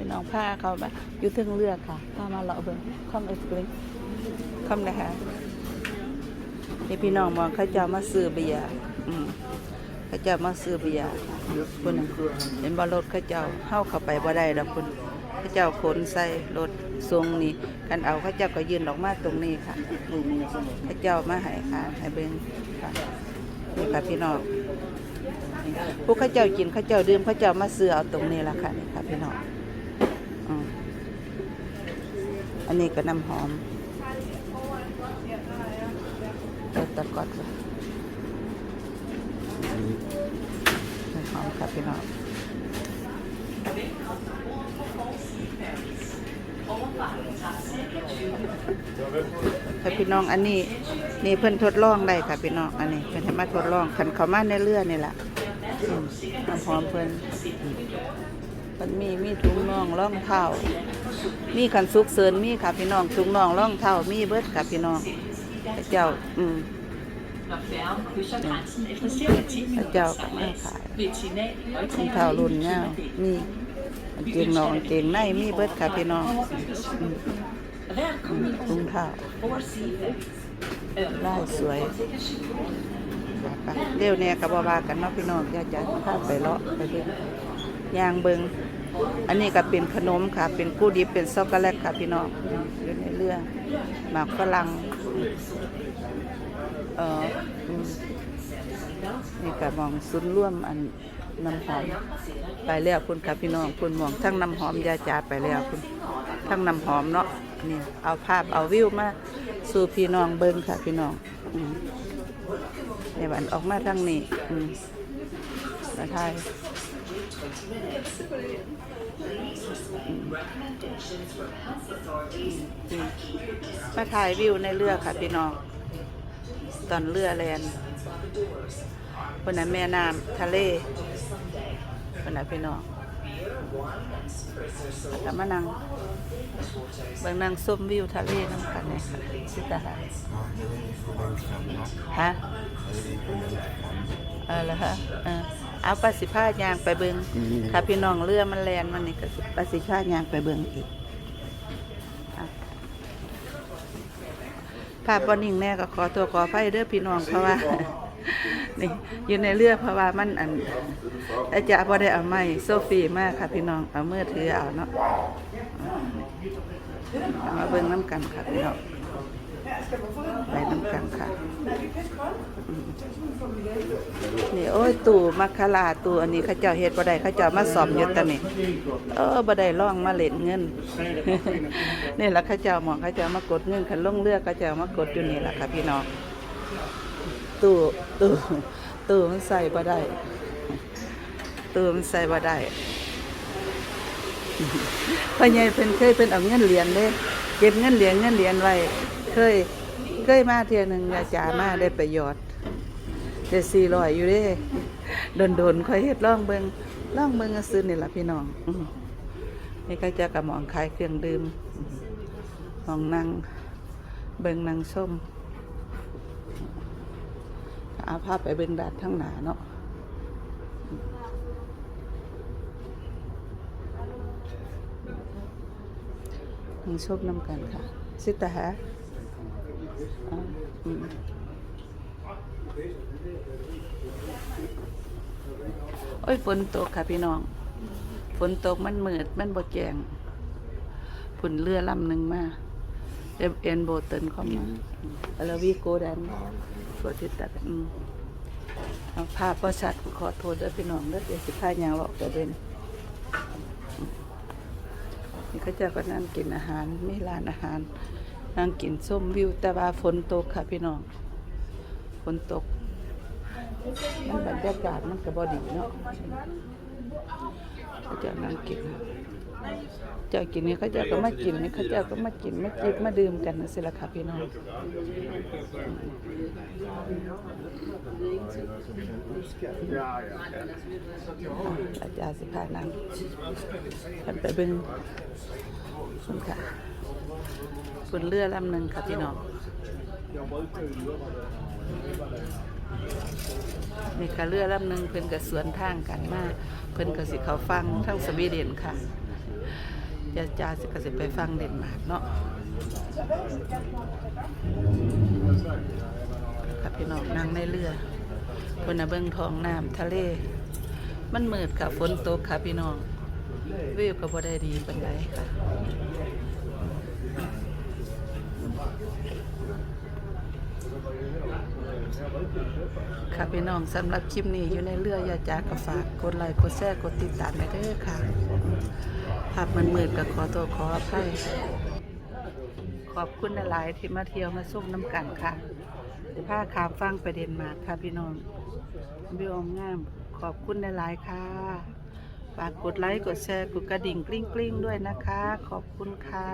พี่น้องพาเขามาอยู่เทึงเรือค่ะพามาเลาะเบิ่งคอมเอ็กซ์เพลสคอมนะคะนี่พี่น้องมองเขาเจ้ามาซื้อเบียร์อืมเขาเจ้ามาซื้อเบียร์คุณน่ะเห็นบ่รถเขาเจ้าเข้าเข้าไปบ่ได้ดอกคุณเขาเจ้าขนใส่รถทรงนี่กันเอาเขาเจ้าก็ยืนออกมาตรงนี้ค่ะเขาเจ้ามาให้ค่ะให้เบิ่งค่ะนี่ค่ะพี่น้องพวกข้าเจ้ากินข้าเจ้าดื่มข้าเจ้ามาซื้อเอาตรงนี้ละค่ะนี่ค่ะพี่น้อง อันนี้ก็น้ำหอมเอาตะกอดน้ำหอมค่ะพี่น้องค่ะพี่น้องอันนี้นี่เพิ่นทดลองได้ค่ะพี่น้องอันนี้เพิ่นให้มาทดลองขันเขามาในเรือนี่แหละน้ำหอมเพิ่น มันมีมีถุงน่องร่องเท้ามีขันซุกเสริญมีค่ะพี่น้องถุงน่องร่องเท้ามีเบิดค่ะพี่น้องพระเจ้าอืมพระเจ้าก็มาขาย ved et signal i ถุงเท้ารุ่นเงามีกางเกงนองกางเกงในมีเบิดค่ะพี่น้องอืม Hver อืม kunde ถุงเท้าได้สวยค่ะเร็วเนี่ยกับบาวากันเนาะพี่น้องอย่าจะพาไปเลาะไปเบิ่งย่ ยางเบิงอันนี้ก็เป็นขนมค่ะ เป็นกู้ดิบเป็นช็อกโกแลตค่ะพี่น้องอืมอยู่ในเรือหมากฝรั่งเออนี่ก็มองซุนร่วมอันน้ำหอมไปแล้วคุณค่ะพี่น้องคุณมองทั้งน้ำหอมยาจาไปแล้วคุณทั้งน้ำหอมเนาะนี่เอาภาพเอาวิวมาสู่พี่น้องเบิ่งค่ะพี่น้องอในวันออกมาทางนี้อืมมาถ่าย อืมอืมมาถ่ายวิวในเรือค่ะพี่น้อง ตอนเรือแลนคนนั้แม่น้ำทะเลคนนั้พี่น้องแล้วมานั่งเบิ่งนั่งส้มวิวทะเลน้ำกันเนี่ยค่ะสิตาหาฮะ เออแล้วฮะเออ เอาปลาสิผ้ายางไปเบิงค่ะพี่น้องเรือมันแลนมันนี่ก็สิปลาสิผ้ายางไปเบิงอีกอะภาพบอนิ่งแน่ก็ขอตัวขอไฟเด้อพี่น้องเพราะว่านี่อยู่ในเรือเพราะว่ามันอันอาจารย์พอได้เอาไม้โซฟีมากค่ะพี่น้องเอามือถือเอาเนาะเอามาเบิ่งน้ำกันค่ะพี่น้อง ไปน้ำกันค่ะนี่โอ้ยตู่มัคคาลาตู่อันนี้ข้าเจ้าเฮ็ดบ่ได้ข้าเจ้ามาสอมอยู่ตะนี่เออบ่ได้ล่องมาเล่นเงินนี่แหละข้าเจ้าหมองข้าเจ้ามากดเงินคันลงเรือเข้าเจ้ามากดอยู่นี่แหละค่ะพี่น้องตู้ตู้ตู้มันใส่บ่ได้ตู้มันใส่บ่ได้พ่อใหญ่เพิ่นเคยเพิ่นเอาเงินเหรียญเด้เก็บเงินเหรียญเงินเหรียญไว้ เคยเคยมาเที่ยหนึงยาจามาได้ประโยชน์ได้400อยู่เด้โดนๆค่อยเฮ็ดลองเบิงลองเบิงก็ซื้อนี่แหละพี่น้องนี่ก็จะกระหมองขายเครื่องดื่มมองนั่งเบิงนั่งชมเอาภาพไปเบิงดาดทั้งหนาเนาะมึงชมน้ำกันค่ะ สิตาฮะ โอ้ยฝนตกค่ะพี่น้อง ฝนตกมันเหมือดมันบ่แจงฝนเรือลำหนึ่งมาเอเอ็นโบเตินเข้ามาแล้ววีโกแดนกดติดตัดอืมเอาภาพประชัดขอโทษด้วยพี่น้องเด้อเดี๋ยวสิพายางหลอกตัวเด่นนี่เขาจะก็นั่งกินอาหารมีร้านอาหาร นั่งกินส้มวิวแต่ว่าฝนตกค่ะพี่น้องฝนตกมันบรรยากาศมันก็บอดีเนาะก็จะนั่งกิน เจ้ากินนี่เขาเจ้าก็มากินนี่เขาเจ้าก็มากินมาจิบมาดื่มกันนั่นสิละค่ะพี่น้องอาจารย์สิพานังกันไปเบิ่งคุณค่ะคุณเรือลำหนึ่งค่ะพี่น้องนี่ค่ะเรือลำหนึ่งเพิ่นกับสวนทางกันมาก เพิ่นก็สิเขาฟังทั้งสวีเดนค่ะ ยาจาสิกสิไปฟังเดนมาร์กเนาะค่ะพี่น้องนั่งในเรือเพิ่นนะเบิ่งทองน้ำทะเล มันมืดค่ะฝนตกค่ะพี่น้องวิวก็บ่ได้ดีปานใดค่ะค่ะพี่น้องสำหรับคลิปนี้อยู่ในเรืออย่าจากก็ฝากกดไลค์กดแชร์กดติดตามไปเด้อค่ะ ภาพมันมืดก็ขอตัวขออภัยขอบคุณหลายๆที่มาเที่ยวมาส่งน้ำกันค่ะผ้าขามฟังไปเดนมาค่ะพี่น้องวิวงาม ขอบคุณหลายๆค่ะ ฝากกดไลค์ กดแชร์ กดกระดิ่งกริ้งกริ้งๆด้วยนะคะ ขอบคุณค่ะ